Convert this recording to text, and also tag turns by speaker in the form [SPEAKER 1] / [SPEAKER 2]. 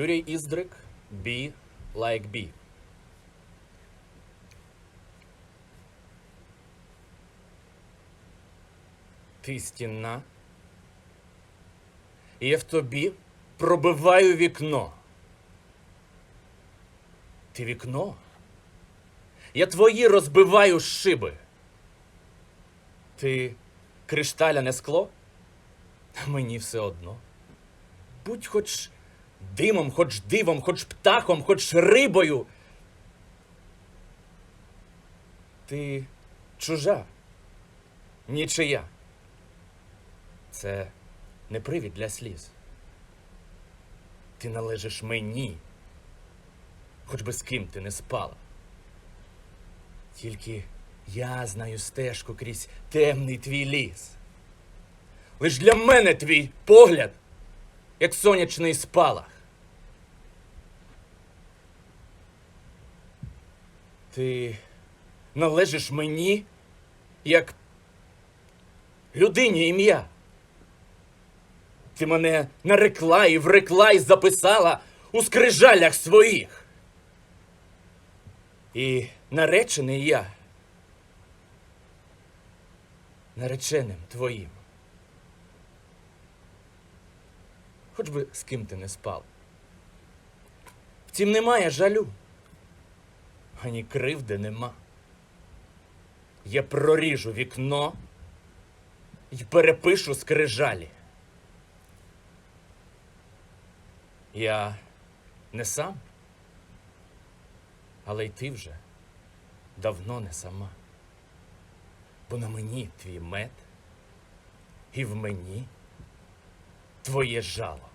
[SPEAKER 1] Юрій Іздрик, Be Like Be. Ти стіна. Я в тобі пробиваю вікно. Ти вікно? Я твої розбиваю шиби. Ти кришталяне скло? Мені все одно. Будь хоч димом, хоч дивом, хоч птахом, хоч рибою. Ти чужа, нічия. Це не привід для сліз. Ти належиш мені, хоч би з ким ти не спала. Тільки я знаю стежку крізь темний твій ліс. Лиш для мене твій погляд, як сонячний спалах. Ти належиш мені, як людині ім'я. Ти мене нарекла і врекла і записала у скрижалях своїх. І наречений я нареченим твоїм. Хоч би з ким ти не спав. Втім, немає жалю, ані кривди нема. Я проріжу вікно і перепишу скрижалі. Я не сам, але й ти вже давно не сама. Бо на мені твій мед, і в мені твоє жало.